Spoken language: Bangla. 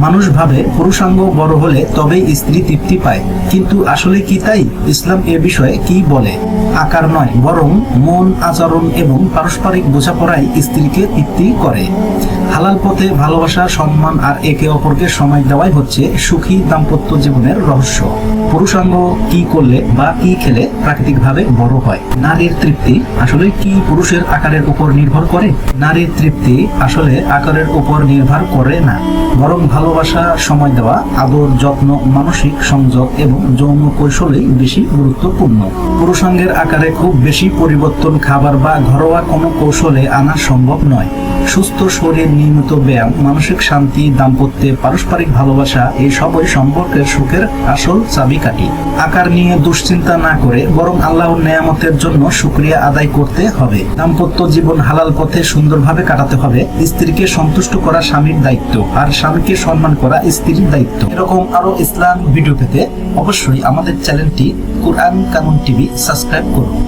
মানুষ ভাবে পুরুষাঙ্গ বড় হলে তবেই স্ত্রী তৃপ্তি পায়। কিন্তু আসলে কি তাই? ইসলাম এ বিষয়ে কি বলে? আকার নয়, বরং মন, আচরণ এবং পারস্পরিক বোঝাপড়াই স্ত্রীকে তৃপ্তি করে। হালাল পথে ভালোবাসা, সম্মান আর একে অপরকে সময় দেওয়াই হচ্ছে সুখী দাম্পত্য জীবনের রহস্য। পুরুষাঙ্গ কি করলে বা কি খেলে প্রাকৃতিকভাবে বড় হয়? নারীর তৃপ্তি আসলে কি পুরুষের আকারের উপর নির্ভর করে? নারীর তৃপ্তি আসলে আকারের উপর নির্ভর করে না। বরং ভালোবাসা, সময় দেওয়া, আদর, যত্ন, মানসিক সংযোগ এবং যৌন কৌশলেই বেশি গুরুত্বপূর্ণ। পুরুষাঙ্গের আকারে খুব বেশি পরিবর্তন খাবার বা ঘরোয়া কোনো কৌশলে আনা সম্ভব নয়। সুস্থ শরীর, নিয়মিত ব্যায়াম, মানসিক শান্তি, দাম্পত্যে পারস্পরিক ভালোবাসা, এই সবই সম্পর্কের সুখের আসল চাবিকাঠি। আকার নিয়ে দুশ্চিন্তা না করে বরং আল্লাহর নেয়ামতের জন্য শুক্রিয়া আদায় করতে হবে। দাম্পত্য জীবন হালাল পথে সুন্দরভাবে কাটাতে হবে। স্ত্রীকে সন্তুষ্ট করা স্বামীর দায়িত্ব আর স্বামীকে সম্মান করা স্ত্রীর দায়িত্ব। এরকম আরও ইসলাম ভিডিও পেতে অবশ্যই আমাদের চ্যানেলটি কোরআন কানুন টিভি সাবস্ক্রাইব করুন।